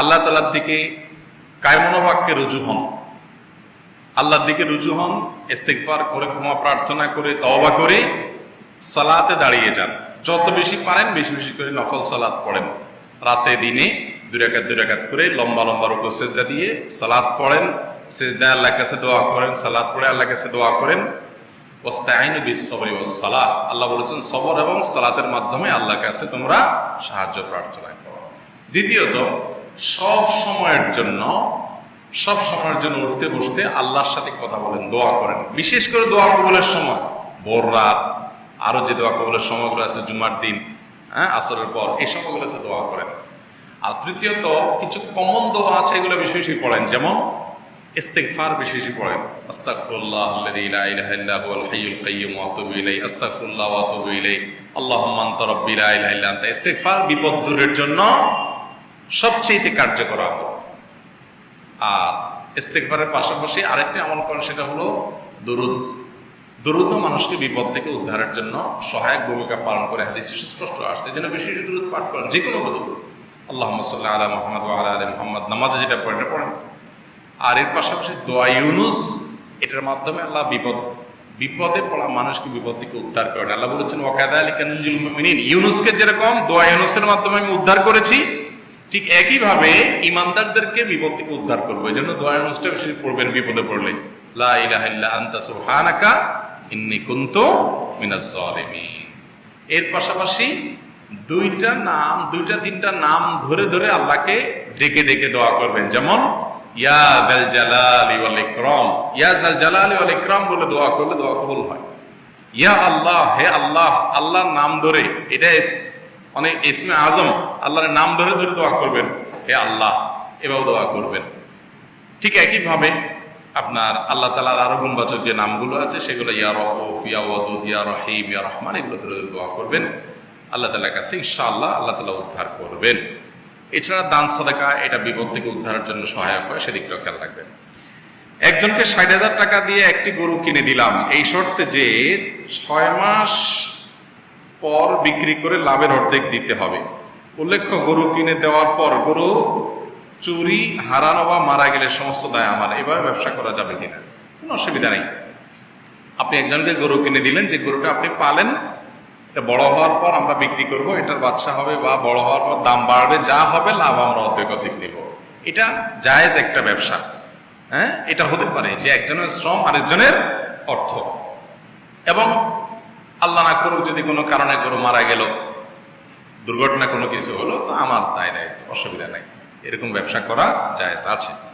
আল্লাহ তালার দিকে কায়মনোবাক্যে রুজু হন। আল্লাহর দিকে রুজু হন ইস্তেকফার করে, ক্ষমা প্রার্থনা করে, তওবা করে, সালাতে দাঁড়িয়ে যান। যত বেশি পারেন, বেশি বেশি করে নফল সালাত পড়েন। রাতে, দিনে দুরাকাত দুরাকাত করে লম্বা লম্বা রুকু, সেজদা দিয়ে সালাত পড়েন। সেজদা আল্লাহর কাছে দোয়া করেন, সালাত পড়ে আল্লাহর কাছে দোয়া করেন। ওস্তাইন বিশ্বরি ও সালাহ আল্লাহ বলেছেন, সবর এবং সালাতের মাধ্যমে আল্লাহর কাছে তোমরা সাহায্য প্রার্থনা করো। দ্বিতীয়ত সব সময়ের জন্য, সব সময়ের জন্য উঠতে বসতে আল্লাহর সাথে কথা বলেন, দোয়া করেন। বিশেষ করে দোয়া কবলের সময়। ভোর রাত, আরও যে দোয়া কবলের সময়গুলো আছে, জুমার দিন হ্যাঁ আসরের পর, এই সময়গুলোতে দোয়া করেন। আর তৃতীয়ত, কিছু কমন দোয়া আছে, এগুলো বেশি বেশি পড়েন। যেমন, ইস্তেগফার বেশি পড়েন। আস্তাগফিরুল্লাহ আল্লাযী ইস্তেগফার বিপদ দূরের জন্য সবচেয়ে কার্যকর আমল আর ইস্তেগফারের পাশাপাশি আরেকটি আমল করেন, সেটা হলো দরুদ। দরুদ মানুষকে বিপদ থেকে উদ্ধারের জন্য সহায়ক ভূমিকা পালন করে। হাদিস সুস্পষ্ট আসছে যেন বেশি বেশি দরুদ পাঠ করেন যে কোনো দরুদ। আল্লাহ সাল্লাহ আলা মোহাম্মদ ওয়া আলা মোহাম্মদ, নামাজে যেটা পড়েন পড়েন। আর এর পাশাপাশি দোয়া ইউনুস, এটার মাধ্যমে আল্লাহ বিপদ, বিপদে পড়া মানুষকে বিপদ থেকে উদ্ধার করেন। আল্লাহ বলেছেন ওয়াকাদা আলী মুমিনিন। ইউনুসকে যেরকম দোয়া ইউনুসের মাধ্যমে আমি উদ্ধার করেছি ঠিক একইভাবে ইমানদারদেরকে বিপদ থেকে উদ্ধার করব, এই জন্য দোয়া অনুষ্ঠান বেশি পড়বেন বিপদে পড়লে। লা এর পাশাপাশি দুইটা নাম, দুইটা তিনটা নাম ধরে ধরে আল্লাহকে ডেকে ডেকে দোয়া করবেন। যেমন, ইয়া ইয়া জাল বলে দোয়া করলে দোয়া কবুল হয়। ইয়া আল্লাহ, হে আল্লাহ, আল্লাহর নাম ধরে, এটা অনেক ইসমে আজম আল্লাহর নাম ধরে ধরে দোয়া করবেন, হে আল্লাহ এভাবে দোয়া করবেন। ঠিক একইভাবে আপনার আল্লাহ তালার আরও গুণবাচক যে নামগুলো আছে, সেগুলো ইয়া রফ ইয়া ওয়াদুদ রহিম রহমান, এগুলো ধরে দোয়া করবেন। আল্লাহ তালার কাছে ইনশাআল্লাহ আল্লাহ তালা উদ্ধার করবেন। এছাড়া দান সাদাকা, এটা বিপদ থেকে উদ্ধারের জন্য সহায়ক হয়, সেদিকটাও খেয়াল রাখবেন। একজনকে ষাট হাজার টাকা দিয়ে একটি গরু কিনে দিলাম, এই শর্তে যে ছয় মাস পর বিক্রি করে লাভের অর্ধেক দিতে হবে। উল্লেখ্য, গরু কিনে দেওয়ার পর গরু চুরি, হারানো বা মারা গেলে সমস্ত দায় আমার। এভাবে ব্যবসা করা যাবে কিনা? কোনো অসুবিধা নেই। আপনি একজনকে গরু কিনে দিলেন, যে গরুটা আপনি পালেন, এটা বড় হওয়ার পর আমরা বিক্রি করব, এটার বাচ্চা হবে বা বড় হওয়ার পর দাম বাড়বে, যা হবে লাভ আমরা অর্ধেক অর্ধেক নেব। এটা জায়েজ একটা ব্যবসা। হ্যাঁ? এটা হতে পারে যে একজনের শ্রম আরেকজনের অর্থ। এবং আল্লাহ না করুক, যদি কোনো কারণে গরু মারা গেল, দুর্ঘটনা কোনো কিছু হলো, তো আমার দায় দায়িত্ব অসুবিধা নাই। এরকম ব্যবসা করা জায়জ আছে।